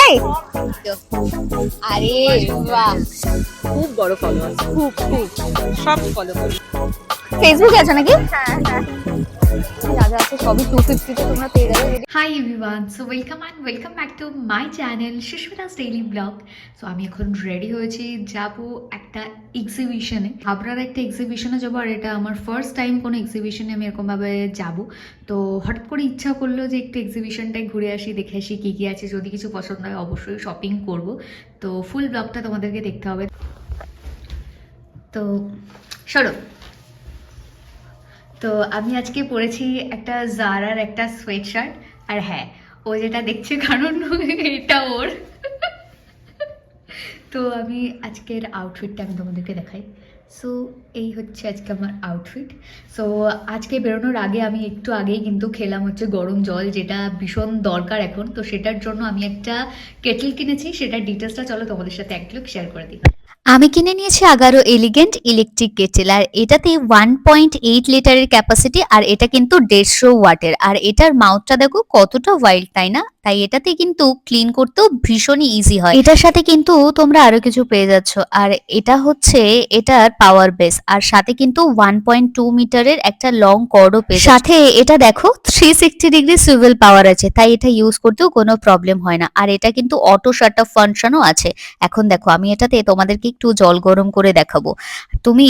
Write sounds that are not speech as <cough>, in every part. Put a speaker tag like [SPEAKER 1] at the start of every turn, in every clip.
[SPEAKER 1] এই! আরে বাহ!
[SPEAKER 2] খুব বড় ফলোয়ার খুব খুব সব ফলো করি
[SPEAKER 1] ফেসবুকে আছে নাকি? হ্যাঁ হ্যাঁ।
[SPEAKER 3] Hi everyone so welcome and welcome back to my channel Susmita's daily vlog so আমি এখন রেডি হয়েছি, যাব একটা এক্সিবিশনে হাবড়ার একটা এক্সিবিশনে যাব, আর এটা আমার ফার্স্ট টাইম কোনো এক্সিবিশনে আমি এরকমভাবে যাব। তো হঠাৎ করে ইচ্ছা করল যে একটু এক্সিবিশনটাই ঘুরে আসি, দেখে আসি কী কী আছে। যদি কিছু পছন্দ হয় অবশ্যই শপিং করব। তো ফুল ব্লগটা তোমাদেরকে দেখতে হবে। তো সরো। তো আমি আজকে পরেছি একটা জারার একটা সোয়েট শার্ট আর হ্যাঁ ও যেটা দেখছে কারণ এটা ওর। তো আমি আজকের আউটফিটটা আমি তোমাদেরকে দেখাই। সো এই হচ্ছে আজকে আমার আউটফিট সো আজকে বেরোনোর আগে আমি একটু আগেই কিন্তু খেলাম হচ্ছে গরম জল, যেটা ভীষণ দরকার এখন। তো সেটার জন্য আমি একটা কেটল কিনেছি, সেটার ডিটেলসটা চলো তোমাদের সাথে এক ক্লিক শেয়ার করে দিই।
[SPEAKER 4] আমি কিনে নিয়েছি আগারো এলিগেন্ট ইলেকট্রিক কেটেল আর এটাতে ওয়ান পয়েন্ট এইট লিটারের ক্যাপাসিটি আর এটা কিন্তু দেড়শো ওয়াটের। আর এটার মাউথটা দেখো কতটা ওয়াইল্ড তাই না? তাই এটাতে কিন্তু ক্লিন করতেও ভীষণই ইজি হয়। এটার সাথে কিন্তু তোমরা আরও কিছু পেয়ে যাচ্ছ। আর এটা হচ্ছে এটার পাওয়ার বেস আর সাথে কিন্তু ওয়ান পয়েন্ট টু মিটারের একটা লং কর্ডও পেয়ে সাথে এটা দেখো three sixty degree swivel power আছে, তাই এটা ইউজ করতেও কোনো প্রবলেম হয় না। আর এটা কিন্তু অটো শাট অফ ফাংশনও আছে। এখন দেখো আমি এটাতে তোমাদেরকে একটু জল গরম করে দেখাবো। তুমি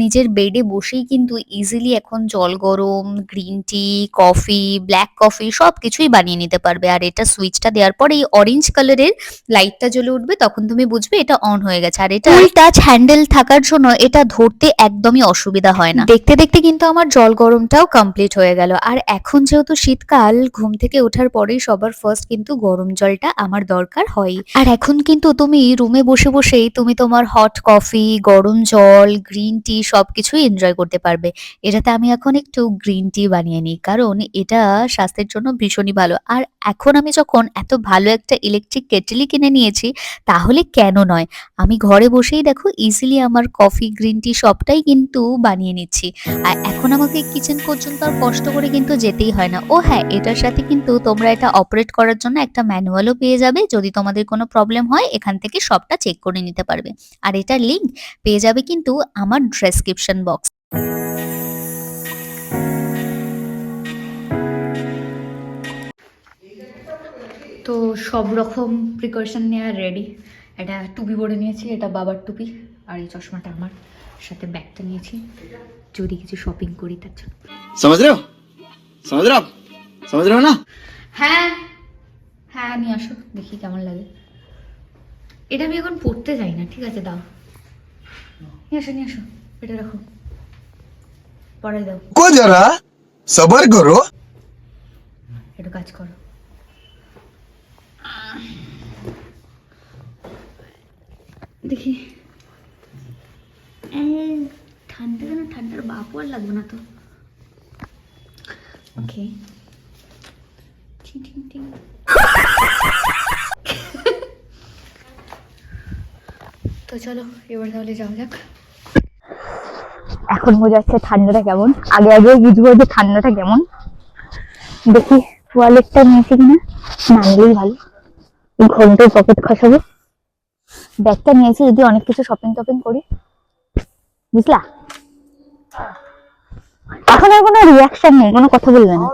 [SPEAKER 4] নিজের বেডে বসেই কিন্তু ইজিলি এখন জল গরম green tea coffee black coffee সব কিছুই বানিয়ে নিতে পারবে। আর এটা সুইচটা দেওয়ার পর এই অরেঞ্জ কালারের লাইটটা জ্বলে উঠবে তখন তুমি বুঝবে এটা অন হয়ে গেছে। আর এটা টাচ হ্যান্ডেল থাকার জন্য এটা ধরতে একদমই অসুবিধা হয় না। দেখতে দেখতে কিন্তু আমার জল গরমটাও কমপ্লিট হয়ে গেল। আর এখন যেহেতু শীতকাল ঘুম থেকে ওঠার পরেই সবার ফার্স্ট কিন্তু গরম জলটা আমার দরকার হয়। আর এখন কিন্তু তুমি রুমে বসে বসেই তুমি তোমার হট কফি গরম জল গ্রিন টি সবকিছুই এনজয় করতে পারবে। এটাতে আমি এখন একটু গ্রিন টি বানিয়ে নিই, কারণ এটা স্বাস্থ্যের জন্য ভীষণই ভালো। আর এখন আমি যখন এত ভালো একটা ইলেকট্রিক কেটলি কিনে নিয়েছি, তাহলে কেন নয়? আমি ঘরে বসেই দেখো ইজিলি আমার কফি গ্রিন টি সবটাই কিন্তু বানিয়ে নিচ্ছি। আর এখন আমাকে কিচেন পর্যন্ত আর কষ্ট করে কিন্তু যেতেই হয় না। ও হ্যাঁ এটার সাথে কিন্তু তোমরা এটা অপারেট করার জন্য একটা ম্যানুয়ালও পেয়ে যাবে। যদি তোমাদের কোনো প্রবলেম হয়, এখান থেকে সবটা চেক করে নিতে পারবে। আর এটার লিঙ্ক পেয়ে যাবে কিন্তু আমার ডেসক্রিপশন বক্স
[SPEAKER 3] তো সব রকম প্রিকশন নেওয়া রেডি এটা টুপি পরে নিয়েছি এটা বাবার টুপি আর এই চশমাটা আমার। সাথে ব্যাগটা নিয়েছি। যদি কিছু শপিং করি তার জন্য।
[SPEAKER 5] সমাজ রেও সমাজ সমাজ না?
[SPEAKER 3] হ্যাঁ। হ্যাঁ নিয়ে আসো। দেখি কেমন লাগে। এটা আমি এখন পড়তে যাই না ঠিক আছে? দাও। নিয়ে আসো নিয়ে আসো। এটা রাখো। পড়াই দাও।
[SPEAKER 6] কো যারা? সবার করো।
[SPEAKER 3] একটু কাজ করো। দেখি। ঠান্ডা কেন? ঠান্ডার বাপু আর লাগবে না তো। ওকে ঠিক ঠিক ঠিক তো চলো এবার তাহলে যাওয়া যাক।
[SPEAKER 1] এখন বোঝা যাচ্ছে ঠান্ডাটা কেমন। আগে আগে বুঝব যে ঠান্ডাটা কেমন। দেখি ওয়ালেটটা নিয়েছি কিনা। না নিলেই ভালো। এই পকেট খসাবো। ব্যাগটা নিয়েছি যদি অনেক কিছু শপিং টপিং করি। বুঝলা? এখন আর কোনো রিয়াকশন নেই কোনো কথা বলবে না।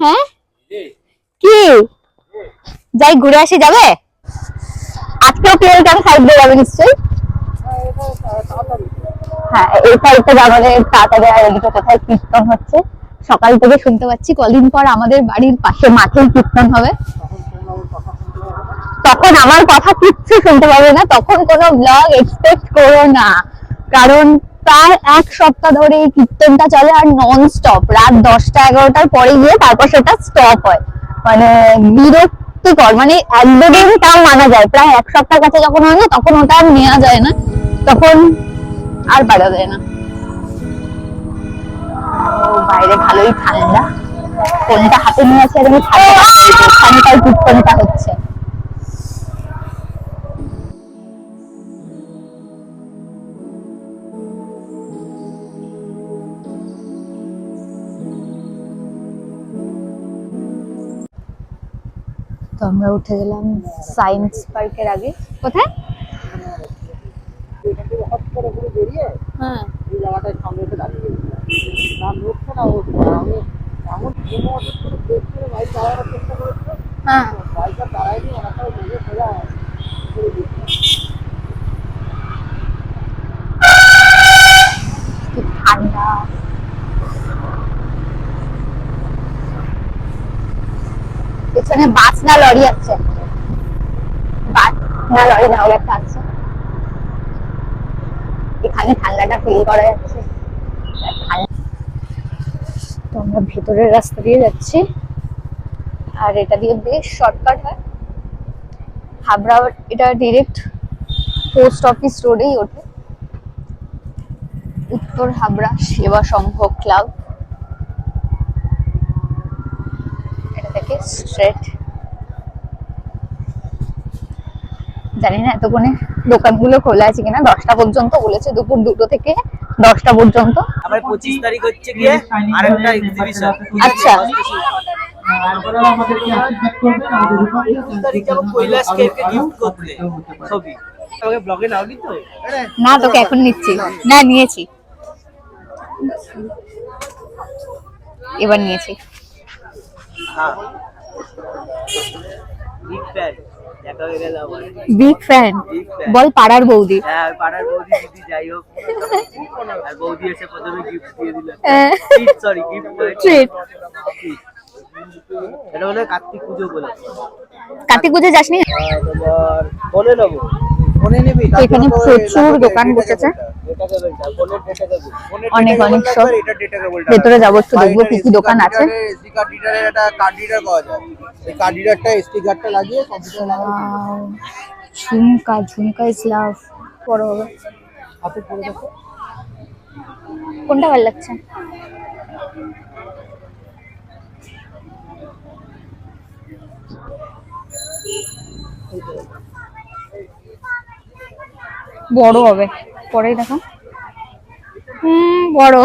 [SPEAKER 1] হ্যাঁ? কি? যাই ঘুরে আসি যাবে? আজকেও প্লেন কেন সাইড দিয়ে যাবে নিশ্চয়ই। হ্যাঁ এই সাইডটা যাবে তাড়াতাড়ি আর এদিকে কোথায় কীর্তন হচ্ছে? সকাল থেকে শুনতে পাচ্ছি, কদিন পর আমাদের বাড়ির পাশে মাঠেই কীর্তন হবে। তখন আমার কথা কিচ্ছু শুনতে পাবে না, তখন কোনো ব্লগ এক্সপেক্ট করো না। কারণ প্রায় এক সপ্তাহ ধরে এই কীর্তনটা চলে আর নন স্টপ রাত দশটা, এগারোটার পরে গিয়ে তারপর সেটা স্টপ হয়। মানে বিরক্তিকর মানে এক দুদিন তাও মানা যায়। প্রায় এক সপ্তাহ কাছে যখন হয় না, তখন ওটা আর নেওয়া যায় না। তখন আর পারা যায় না। বাইরে ভালোই ঠান্ডা। ফোনটা হাতে নিয়ে আছে আর আমি ঠান্ডা কীর্তনটা হচ্ছে। তো আমরা উঠে গেলাম সায়েন্স পার্কের আগে। কোথায়? হ্যাঁ। হ্যাঁ কি ঠান্ডা পেছনে বাস না লরি আছে। বাস না লরি না ওর একটা আছে। এখানে ঠান্ডাটা ফিল করা যাচ্ছে। তো আমরা ভেতরের রাস্তা দিয়ে যাচ্ছি। আর এটা দিয়ে বেশ শর্টকাট হয়। হাবড়া এটা ডিরেক্ট পোস্ট অফিস রোডেই ওঠে। উত্তর হাবড়া সেবা সংঘ ক্লাব থেকে স্ট্রেট জানি না এতক্ষণে দোকানগুলো খোলা আছে কিনা। দশটা পর্যন্ত বলেছে দুপুর দুটো থেকে দশটা পর্যন্ত।
[SPEAKER 7] আবার পঁচিশ তারিখ হচ্ছে গিয়ে আরেকটা এক্সিবিশন
[SPEAKER 1] আচ্ছা। না তোকে এখন নিচ্ছি। না নিয়েছি। এবার নিয়েছি।
[SPEAKER 7] বিগ ফ্যান হয়ে
[SPEAKER 1] বল পাড়ার বৌদি।
[SPEAKER 7] হ্যাঁ পাড়ার বৌদি দিদি যাই হোক। আর বৌদি এসে প্রথমে গিফট দিয়ে দিল।
[SPEAKER 1] হ্যাঁ।
[SPEAKER 7] Sorry gift
[SPEAKER 1] Treat.
[SPEAKER 7] এটা হলো কার্তিক পুজো বলে।
[SPEAKER 1] কার্তিক পুজো যাসনি?
[SPEAKER 7] তোমার নেব ফোনে নিবি।
[SPEAKER 1] এখানে প্রচুর দোকান বসেছে। অনেক অনেক সব ভেতরে যাব একটু দেখব কি কি দোকান আছে।
[SPEAKER 8] এসডি কার্ড রিডারের একটা কার্ড রিডার পাওয়া যায়। এই কার্ড রিডারটা এসডি কার্ডটা লাগিয়ে কম্পিউটারে লাগালে
[SPEAKER 1] Wow, ঝুমকা ঝুমকা ইজ লাভ বড় হবে কোনটা ভালো লাগছে? বড় হবে। পরেই দেখো হুম বড়।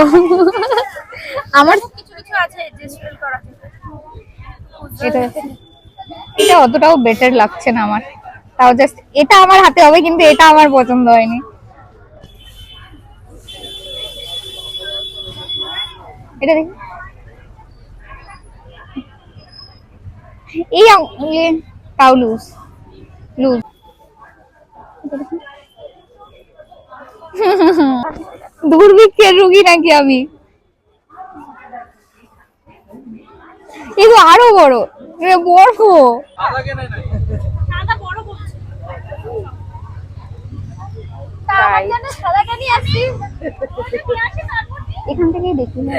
[SPEAKER 1] আমার কিছু কিছু আছে অ্যাডজাস্টমেন্ট করা। এটা এটা অতটাও বেটার লাগছে না আমার। তাও জাস্ট এটা আমার হাতে হবে কিন্তু এটা আমার পছন্দ হয়নি। এটা দেখি। এই তাও লুজ লুজ দুর্ভিক্ষের রুগী নাকি আমি? এগুলো আরও বড়। বড়। এখান থেকেই দেখি না।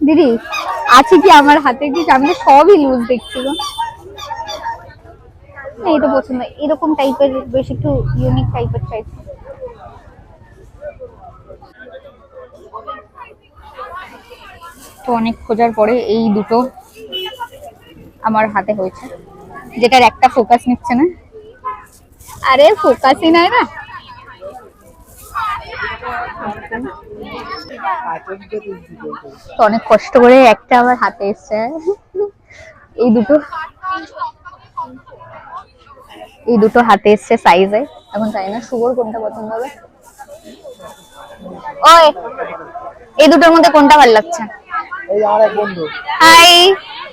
[SPEAKER 1] দিদি আছে কি আমার হাতে? কি আমি তো সবই লুজ দেখছি গো। না, এটা পছন্দ। এরকম টাইপের বেশ একটু ইউনিক টাইপের চাইছি তো অনেক খোঁজার পরে এই দুটো আমার হাতে হয়েছে। যেটার একটা ফোকাস নিচ্ছে না। আরে ফোকাসই নাই না। তো অনেক কষ্ট করে একটা আমার হাতে এসছে। এই দুটো। এই দুটো হাতে এসছে সাইজে এখন জানি না শুভর কোনটা পছন্দ হবে। ওই এই দুটোর মধ্যে কোনটা ভালো লাগছে?
[SPEAKER 8] এই আমার এক বন্ধু।
[SPEAKER 1] হাই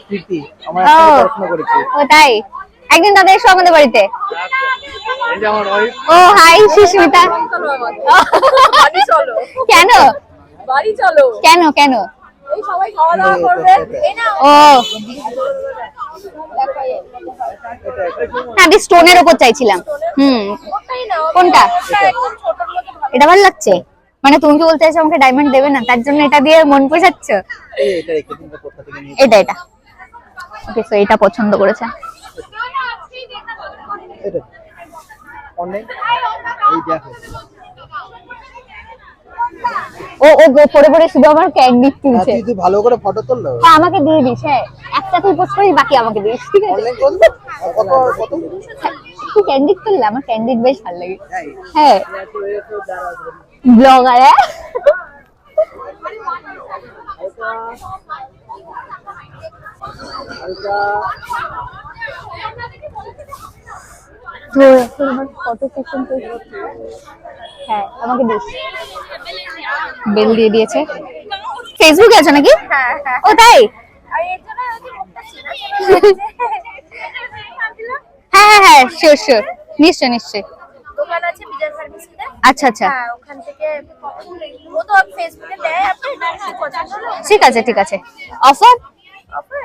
[SPEAKER 8] প্রীতি আমার
[SPEAKER 1] ও।
[SPEAKER 8] একসাথে পড়াশোনা করেছে।
[SPEAKER 1] ও তাই? একদিন তাদের এসো আমাদের বাড়িতে।
[SPEAKER 8] এই যে আমার ওয়াইফ
[SPEAKER 1] ও হাই সুস্মিতা।
[SPEAKER 2] বাড়ি চলো।
[SPEAKER 1] কেন?
[SPEAKER 2] বাড়ি চলো।
[SPEAKER 1] কেন কেন?
[SPEAKER 2] সবাই খাওয়া দাওয়া করবে।
[SPEAKER 1] ও। না আমি স্টোনের উপর চাইছিলাম। হুম। কোনটা? এটা ভালো লাগছে? মানে তুমি কি বলতে চাইছো আমাকে ডায়মন্ড দেবে না? তার জন্য এটা দিয়ে মন পোষাচ্ছ?
[SPEAKER 8] এই এটা রেখে দিন তো কোথা থেকে নিয়ে
[SPEAKER 1] এটা এটা। ওকে সো এটা পছন্দ করেছে। ও ও গো- পরে পরে শুধু আমার
[SPEAKER 8] হ্যাঁ,
[SPEAKER 1] তুলছে
[SPEAKER 8] তুই তুই ভালো করে ফটো তুললো।
[SPEAKER 1] হ্যাঁ আমাকে দিয়ে দিস হ্যাঁ একসাথে পোস্ট করিস বাকি আমাকে দিস ঠিক আছে?
[SPEAKER 8] কত কত?
[SPEAKER 1] তুই ক্যান্ডিড তুললে আমার ক্যান্ডিড বেশ ভালো লাগে।
[SPEAKER 8] তাই?
[SPEAKER 1] হ্যাঁ। ব্লগার হ্যাঁ। সেকশন হ্যাঁ আমাকে দিস বেল দিয়ে দিয়েছে। ফেসবুকে আছে নাকি? ও তাই? হ্যাঁ হ্যাঁ হ্যাঁ শিওর শিওর নিশ্চয় নিশ্চয়
[SPEAKER 9] দোকান আছে বিজয় ফার্মেসিতে।
[SPEAKER 1] আচ্ছা আচ্ছা।
[SPEAKER 9] হ্যাঁ ওখান থেকে ও তো ফেসবুকে দেয় আপনি যদি পছন্দ হলো
[SPEAKER 1] ঠিক আছে ঠিক আছে। অফার
[SPEAKER 9] অফার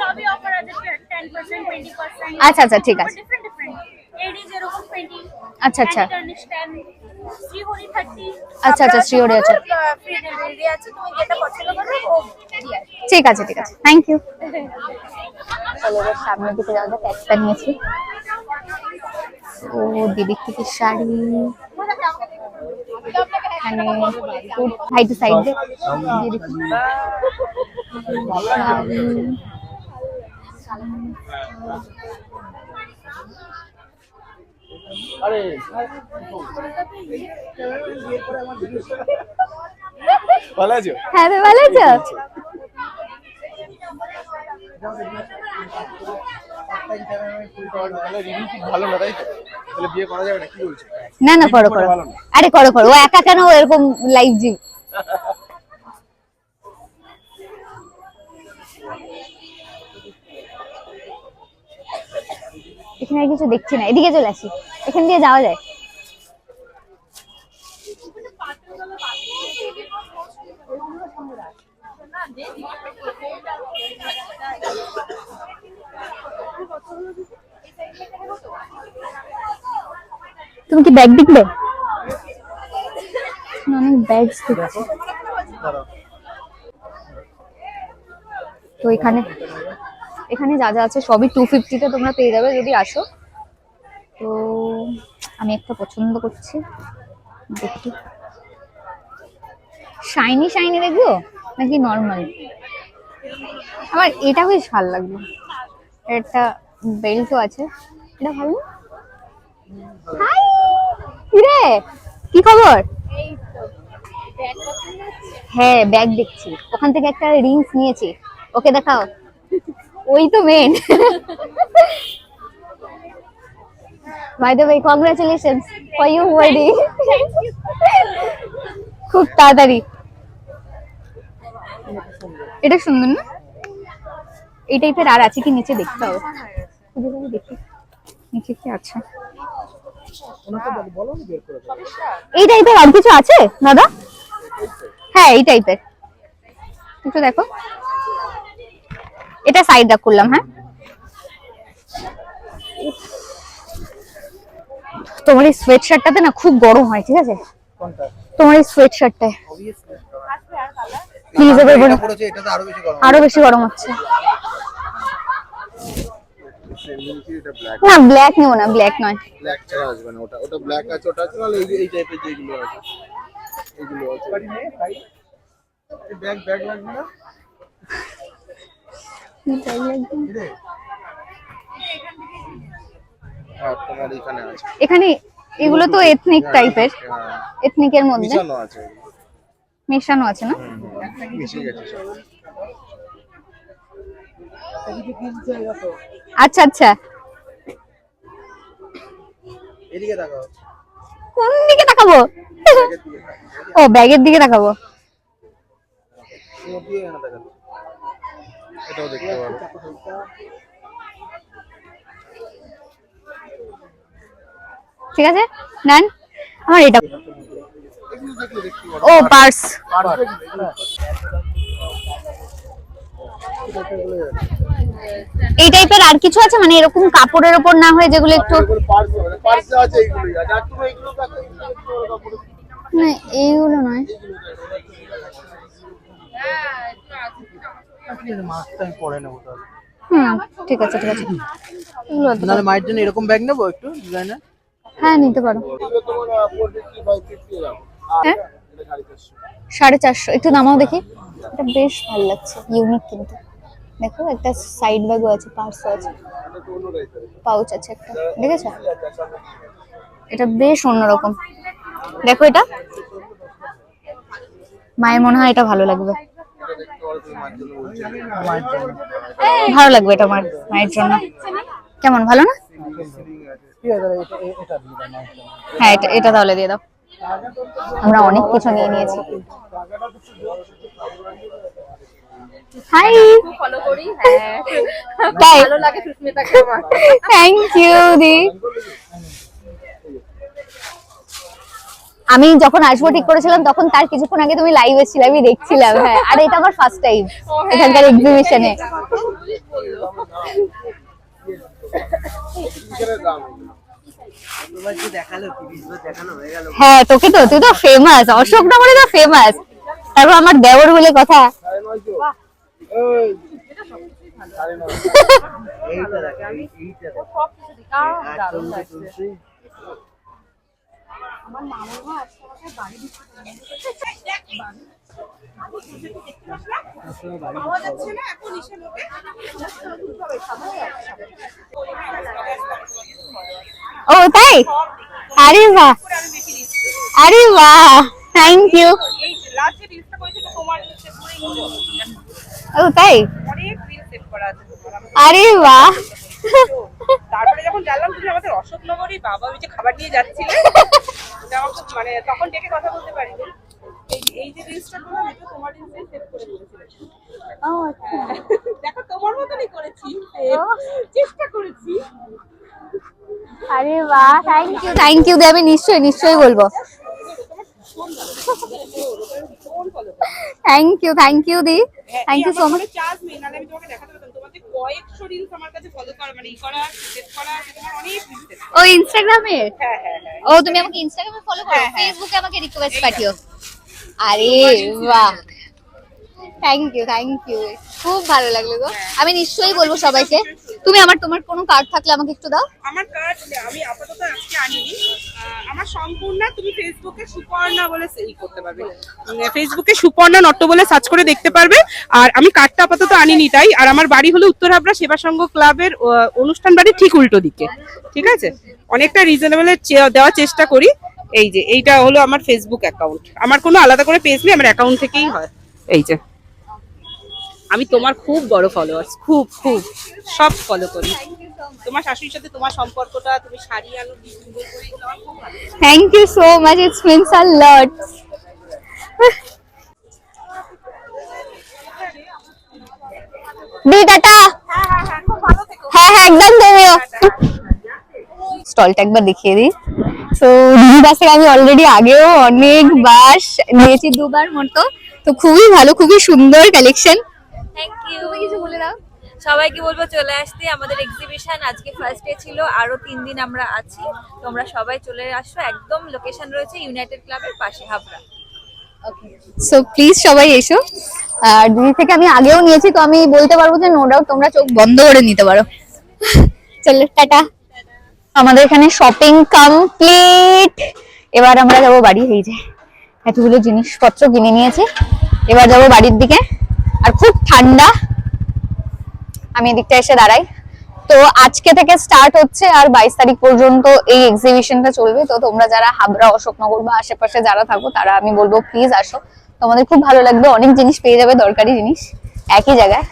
[SPEAKER 9] সবই অফার আছে 10% 20%
[SPEAKER 1] আচ্ছা আচ্ছা ঠিক আছে।
[SPEAKER 9] ডিফারেন্ট ডিফারেন্ট এডি যেরকম 20
[SPEAKER 1] আচ্ছা আচ্ছা।
[SPEAKER 9] টার্নিশ 10 শ্রীহরি 30
[SPEAKER 1] আচ্ছা, আচ্ছা, শ্রীহরি আছে।
[SPEAKER 9] ফ্রি ডেলিভারি আছে। তুমি যেটা পছন্দ করবে ও
[SPEAKER 1] ঠিক আছে ঠিক আছে। থ্যাংক ইউ চলো দিকে যাওয়া যাক। একটা নিয়েছি। ও দিদির থেকে শাড়ি? এখানে ভাই টু সাইড দিয়ে শাড়ি।
[SPEAKER 5] ভালো আছো?
[SPEAKER 1] হ্যাঁ ভালো আছো?
[SPEAKER 5] না না,
[SPEAKER 1] করো করো। আরে ও একা কেন এরকম লাইভ জি আর কিছু দেখছি না। এদিকে চলে আসি। এখান দিয়ে যাওয়া যায়। তুমি কি ব্যাগ দেখবে অনেক ব্যাগ দেখছি তো এখানে এখানে যা যা আছে সবই টু ফিফটিতে তোমরা পেয়ে যাবে যদি আসো। তো আমি একটা পছন্দ করছি। দেখি। শাইনি শাইনি দেখব? নাকি নর্মাল আমার এটা বেশ ভালো লাগল। একটা বেল্টও আছে। এটা ভালো? হাই কিরে? কি খবর? হ্যাঁ ব্যাগ দেখছি। ওখান থেকে একটা রিংস নিয়েছি। ওকে দেখাও। ওই তো main by the way congratulations for you wedding খুব তাড়াতাড়ি। এটা সুন্দর না? এই টাইপের আর আছে কি নিচে দেখতে হবে? নিচে কি আছে? এই টাইপের আর কিছু আছে, দাদা? হ্যাঁ এই টাইপের একটু দেখো। এটা সাইড রাখ করলাম হ্যাঁ। তোমার এই সোয়েট শার্টটাতে না খুব গরম হয় ঠিক আছে? তোমার এই সোয়েট শার্টটায় প্লিজ এবার
[SPEAKER 8] আরও বেশি গরম
[SPEAKER 1] হচ্ছে। না ব্ল্যাক নেব না ব্ল্যাক নয়।
[SPEAKER 5] ব্ল্যাক ছাড়া আসবে না ওটা ওটা ব্ল্যাক আছে ওটা আছে নাহলে এই এই টাইপের যেগুলো আছে এইগুলো আছে। ব্যাগ ব্যাগ লাগবে না? এখানে
[SPEAKER 1] এখানে এগুলো তো এথনিক টাইপের এথনিকের মধ্যে।
[SPEAKER 5] মেশানো আছে।
[SPEAKER 1] না? আচ্ছা আচ্ছা। কোন দিকে তাকাবো? ও ব্যাগের দিকে তাকাবো।
[SPEAKER 5] এটাও দেখতে পারো।
[SPEAKER 1] ঠিক আছে? নেন? আমার এটা ও পার্স। এই টাইপের আর কিছু আছে? মানে এরকম কাপড়ের ওপর না হয়ে যেগুলো একটু না এইগুলো নয়।
[SPEAKER 8] মাছটা আমি পরে নেব তাহলে।
[SPEAKER 1] হুম ঠিক আছে ঠিক আছে।
[SPEAKER 8] নাহলে মায়ের জন্য এরকম ব্যাগ নেব একটু ডিজাইনার
[SPEAKER 1] হ্যাঁ নিতে পারো। হ্যাঁ?
[SPEAKER 5] সাড়ে চারশো
[SPEAKER 1] একটু নামাও দেখি। এটা বেশ ভালো লাগছে ইউনিক কিন্তু। দেখো একটা সাইড ব্যাগও আছে পার্সও আছে। পাউচ আছে একটা দেখেছ? এটা বেশ অন্যরকম। দেখো এটা। মায়ের মনে হয় এটা ভালো লাগবে। ভালো লাগবে এটা মার মায়ের জন্য। কেমন ভালো না? হ্যাঁ এটা এটা তাহলে দিয়ে দাও। আমরা অনেক কিছু নিয়ে নিয়েছি। হাই
[SPEAKER 9] ফলো করি হ্যাঁ ভালো লাগে সুস্মিতাকে আমার।
[SPEAKER 1] থ্যাংক ইউ দি। আমি যখন আসব ঠিক করেছিলাম তখন তার কিছুক্ষণ আগে তুমি লাইভ এসেছিলে আমি দেখছিলাম হ্যাঁ। আর এটা আমার ফার্স্ট টাইম এখানকার এক্সিবিশনে
[SPEAKER 7] হয়ে গেল
[SPEAKER 1] হ্যাঁ তোকে তো তুই তো ফেমাস অশোকনগরে তো ফেমাস তারপর আমার দেওর বলে কথা।
[SPEAKER 7] দেখ এই- এইটা দেখ আর চলছে চলছে
[SPEAKER 1] ও তাই? আরে বাহ। আরে বাহ। থ্যাংক ইউ ও তাই? আরে বাহ।
[SPEAKER 2] তারপরে যখন জানলাম তুমি আমাদের অশোকনগরই বাবা ওই যে খাবার নিয়ে যাচ্ছিলে <laughs> খুব মানে তখন ডেকে কথা বলতে পারিনি। এই এই যে রিলসটা করলাম এটা তোমার রিলসে সেভ করে দিয়েছিলে। দেখো তোমার মতনই করেছি। চেষ্টা করেছি।
[SPEAKER 1] আরে বাহ থ্যাংক ইউ থ্যাংক ইউ দি আমি নিশ্চয়ই নিশ্চয়ই বলব। Thank you thank you the. Thank you so much
[SPEAKER 2] charge আমি তোমাকে দেখাতে পারতাম তোমার যে কয়েকশো রিলস আমার কাছে ফলো করা মানে ই করা সেভ করা তোমার অনেক
[SPEAKER 1] ও ইনস্টাগ্রামে
[SPEAKER 2] হ্যাঁ হ্যাঁ হ্যাঁ
[SPEAKER 1] ও তুমি আমাকে ইনস্টাগ্রামে ফলো করো ফেসবুকে আমাকে রিকোয়েস্ট পাঠিও। আরে বাহ। থ্যাংক ইউ থ্যাংক ইউ খুব ভালো লাগল গো। আমি নিশ্চয়ই বলব সবাইকে। তুমি আমার তোমার কোনো কার্ড থাকলে আমাকে একটু দাও।
[SPEAKER 2] আমার কার্ড আমি আপাতত আজকে আনিনি। আমার সম্পূর্ণ তুমি ফেসবুকে সুপর্ণা বলে এই করতে পারবে। ফেসবুকে সুপর্ণা নট্ট বলে সার্চ করে দেখতে পারবে। আর আমি কার্ডটা আপাতত আনিনি তাই। আর আমার বাড়ি হলো উত্তর হাবড়া সেবা সংঘ ক্লাবের অনুষ্ঠান বাড়ি ঠিক উল্টো দিকে। ঠিক আছে? অনেকটা রিজনেবল দেওয়ার চেষ্টা করি। এই যে এইটা হলো আমার ফেসবুক অ্যাকাউন্ট আমার কোনো আলাদা করে পেজ নেই আমার অ্যাকাউন্ট থেকেই হয়। এই যে। আমি তোমার খুব বড় ফলোয়ার্স খুব খুব, সব ফলো করি। তোমার শাশুড়ির সাথে তোমার সম্পর্কটা, তুমি শাড়ি আনো।
[SPEAKER 1] Thank you so much it's means a lot হ্যাঁ হ্যাঁ একদম স্টলটা একবার দেখিয়ে থেকে আমি অলরেডি আগেও অনেকবার নিয়েছি দুবার মতো। তো খুবই ভালো, খুবই সুন্দর কালেকশন
[SPEAKER 9] থ্যাংক ইউ কিছু বলে দাও। সবাইকে বলব চলে আসতে আমাদের এক্সিবিশন আজকে ফার্স্ট ডে ছিল আরও তিন দিন আমরা আছি। তোমরা সবাই চলে আসো একদম লোকেশন রয়েছে ইউনাইটেড ক্লাবের পাশে হাবড়া।
[SPEAKER 1] সো প্লিজ সবাই এসো। আর দিদি থেকে আমি আগেও নিয়েছি তো আমি বলতে পারব যে নো ডাউট তোমরা চোখ বন্ধ করে নিতে পারো। চলো টাটা। আমাদের এখানে শপিং কমপ্লিট এবার আমরা যাব বাড়ি এই যে এতগুলো জিনিসপত্র কিনে নিয়েছি। এবার যাব বাড়ির দিকে। আর খুব ঠান্ডা। আমি এদিকটা এসে দাঁড়াই। তো আজকে থেকে স্টার্ট হচ্ছে আর বাইশ তারিখ পর্যন্ত এই এক্সিবিশনটা চলবে। তো তোমরা যারা হাবড়া, অশোকনগর বা আশেপাশে যারা থাকো, তারা আমি বলব প্লিজ আসো। তোমাদের খুব ভালো লাগবে, অনেক জিনিস পেয়ে যাবে, দরকারি জিনিস। একই জায়গায়।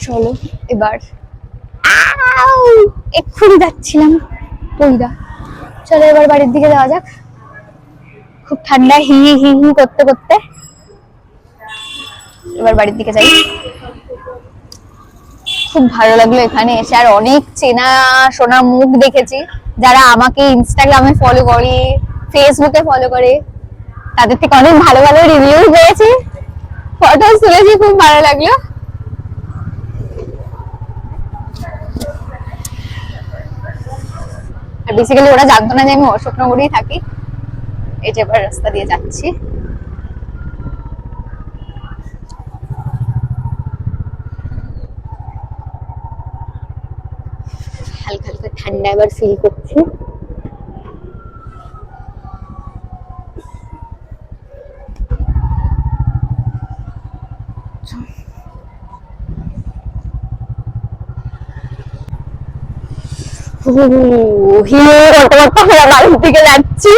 [SPEAKER 1] চলো, এবার! এক্ষুনি যাচ্ছিলাম ওইদা চলো, এবার বাড়ির দিকে যাওয়া যাক। খুব ঠান্ডা হি হি হি করতে করতে। এবার বাড়ির দিকে যাই। খুব ভালো লাগল এখানে এসে। আর অনেক চেনা শোনা মুখ দেখেছি যারা আমাকে ইনস্টাগ্রামে ফলো করে ফেসবুকে ফলো করে। তাদের থেকে অনেক ভালো ভালো রিভিউ পেয়েছি। ফটো তুলেছি, খুব ভালো লাগল। বেসিক্যালি ওরা জানতো না যে আমি অশোকনগরেই থাকি। এই যে এবার রাস্তা দিয়ে যাচ্ছি। কিছুটা ঠান্ডা এবার ফিল করছি। বাড়ির যাচ্ছি।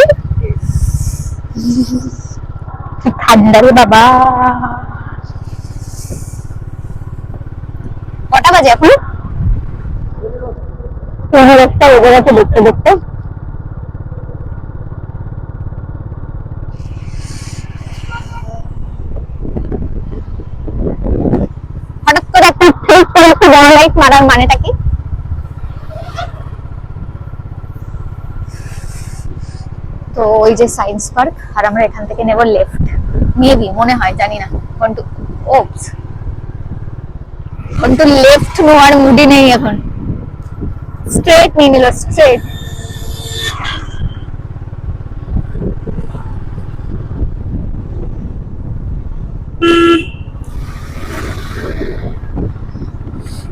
[SPEAKER 1] ঠান্ডা রে বাবা। কটা বাজে এখন? পনেরো একটা বেজে গেছে দেখতে দেখতে। একটা একটা তো ওই যে সায়েন্স পার্ক আর আমরা এখান থেকে নেব লেফট মেবি মনে হয়, জানি না। কন্টু ওপস কন্টু লেফট নেওয়ার মুডি নেই এখন। স্ট্রেট নিয়ে নিল স্ট্রেট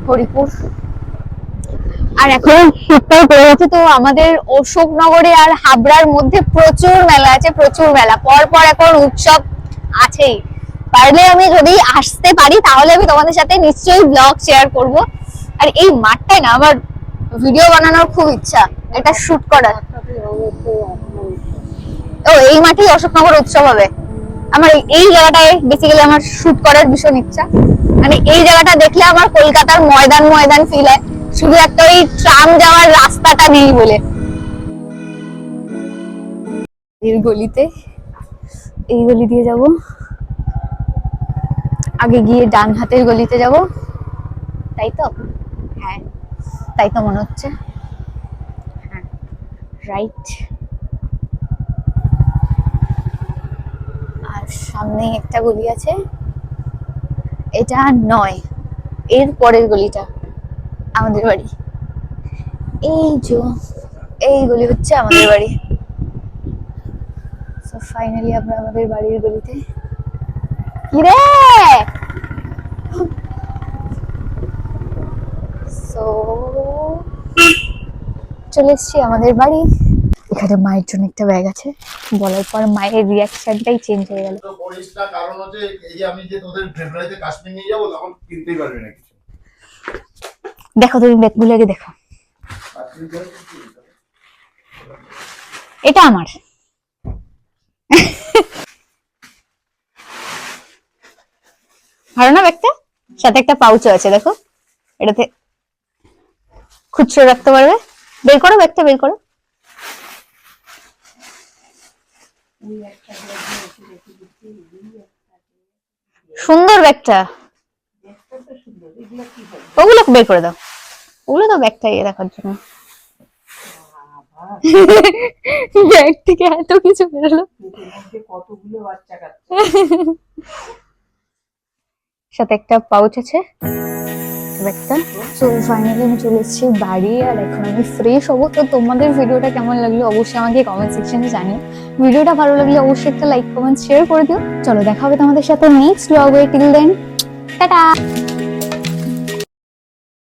[SPEAKER 1] হরিপুর। আর এখন শীতকাল পড়ে গেছে তো আমাদের অশোকনগরে আর হাবড়ার মধ্যে প্রচুর মেলা আছে প্রচুর মেলা। পর পর এখন উৎসব আছেই। পারলে আমি যদি আসতে পারি তাহলে আমি তোমাদের সাথে নিশ্চয়ই ব্লগ শেয়ার করব। আর এই মাঠটায় না আমার ভিডিও বানানোর খুব ইচ্ছা এটা শুট করার। ও, এই মাঠেই অশোকনগর উৎসব হবে। আমার এই- জায়গাটায় বেসিক্যালি আমার শুট করার ভীষণ ইচ্ছা। মানে এই জায়গাটা দেখলে আমার কলকাতার ময়দান ময়দান ফিল হয়। শুধু একটা ওই ট্রাম যাওয়ার রাস্তাটা নেই বলে। এই গলিতে, এই গলি দিয়ে যাব। আগে গিয়ে ডান হাতের গলিতে যাব। তাই তো? তাই তো মনে হচ্ছে। হ্যাঁ রাইট আর সামনে একটা গলি আছে। এটা নয় এর পরের গলিটা আমাদের বাড়ি। এই যে এই গলি হচ্ছে আমাদের বাড়ি। ফাইনালি আমরা আমাদের বাড়ির গলিতে কি সো চলে এসছি আমাদের বাড়ি। এখানে মায়ের জন্য একটা ব্যাগ আছে। বলার পর মায়ের রিয়াকশনটাই চেঞ্জ হয়ে গেল।
[SPEAKER 5] তো করিস না কারণ হচ্ছে এই যে আমি যে তোদের ফেব্রুয়ারিতে কাশ্মীর নিয়ে যাব তখন কিনতেই পারবি না কিছু।
[SPEAKER 1] দেখো তুমি ব্যাগগুলো আগে দেখো। এটা আমার। ভালো না ব্যাগটা সাথে একটা পাউচও আছে দেখো। এটাতে খুচরো রাখতে পারবে। বের করো, ব্যাগটা বের করো। সুন্দর ব্যাগটা। ওগুলো বের করে দাও। ওগুলো তো ব্যাগটা ইয়ে রাখার জন্য। ব্যাগ থেকে এত কিছু বেরোলো সাথে একটা পাউচ আছে। ব্যাগটা সো ফাইনালি আমি চলে এসেছি বাড়ি আর এখন আমি ফ্রেশ হব। তো তোমাদের ভিডিওটা কেমন লাগল অবশ্যই আমাকে কমেন্ট সেকশনে জানিও। ভিডিওটা ভালো লাগলে অবশ্যই একটা লাইক কমেন্ট শেয়ার করে দিও। চলো, দেখা হবে তোমাদের সাথে নেক্সট ব্লগে টিল দেন টাটা